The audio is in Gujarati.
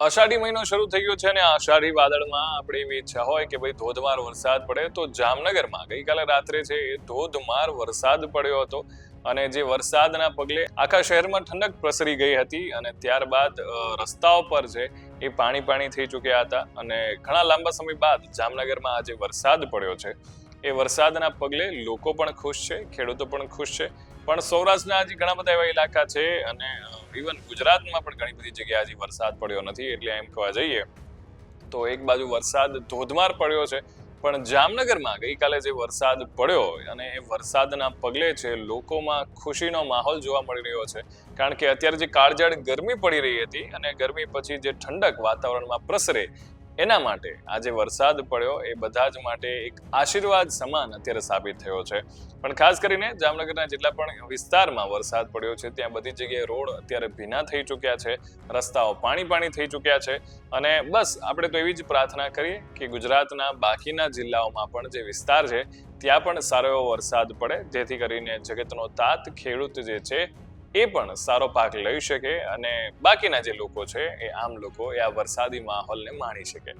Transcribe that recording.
અષાઢી મહિનો શરૂ થઈ ગયો છે અને અષાઢી વાદળમાં આપણે એવી ઈચ્છા હોય કે ભાઈ ધોધમાર વરસાદ પડે. તો જામનગરમાં ગઈકાલે રાત્રે છે એ ધોધમાર વરસાદ પડ્યો હતો અને જે વરસાદના પગલે આખા શહેરમાં ઠંડક પ્રસરી ગઈ હતી અને ત્યારબાદ રસ્તાઓ પર છે એ પાણી પાણી થઈ ચૂક્યા હતા અને ઘણા લાંબા સમય બાદ જામનગરમાં આજે વરસાદ પડ્યો છે, એ વરસાદના પગલે લોકો પણ ખુશ છે, ખેડૂતો પણ ખુશ છે. પણ સૌરાષ્ટ્રના હજી ઘણા બધા એવા ઇલાકા છે અને ઇવન ગુજરાતમાં પણ ઘણી બધી જગ્યાએ હજી વરસાદ પડ્યો નથી, એટલે એમ કહેવા જઈએ તો એક બાજુ વરસાદ ધોધમાર પડ્યો છે, પણ જામનગરમાં ગઈકાલે જે વરસાદ પડ્યો અને એ વરસાદના પગલે છે લોકોમાં ખુશીનો માહોલ જોવા મળી રહ્યો છે. કારણ કે અત્યારે જે કાળઝાળ ગરમી પડી રહી હતી અને ગરમી પછી જે ઠંડક વાતાવરણમાં પ્રસરે એના માટે આજે વરસાદ પડ્યો, એ બધા જ માટે એક આશીર્વાદ સમાન અત્યારે સાબિત થયો છે. પણ ખાસ કરીને જામનગરના જેટલા પણ વિસ્તારમાં વરસાદ પડ્યો છે, ત્યાં બધી જગ્યાએ રોડ અત્યારે ભીના થઈ ચૂક્યા છે, રસ્તાઓ પાણી પાણી થઈ ચૂક્યા છે અને બસ આપણે તો એવી જ પ્રાર્થના કરીએ કે ગુજરાતના બાકીના જિલ્લાઓમાં પણ જે વિસ્તાર છે, ત્યાં પણ સારો એવો વરસાદ પડે, જેથી કરીને જગતનો તાત ખેડૂત જે છે એ પણ સારો પાક લઈ શકે અને બાકીના જે લોકો છે એ આમ લોકો એ આ વરસાદી માહોલને માણી શકે.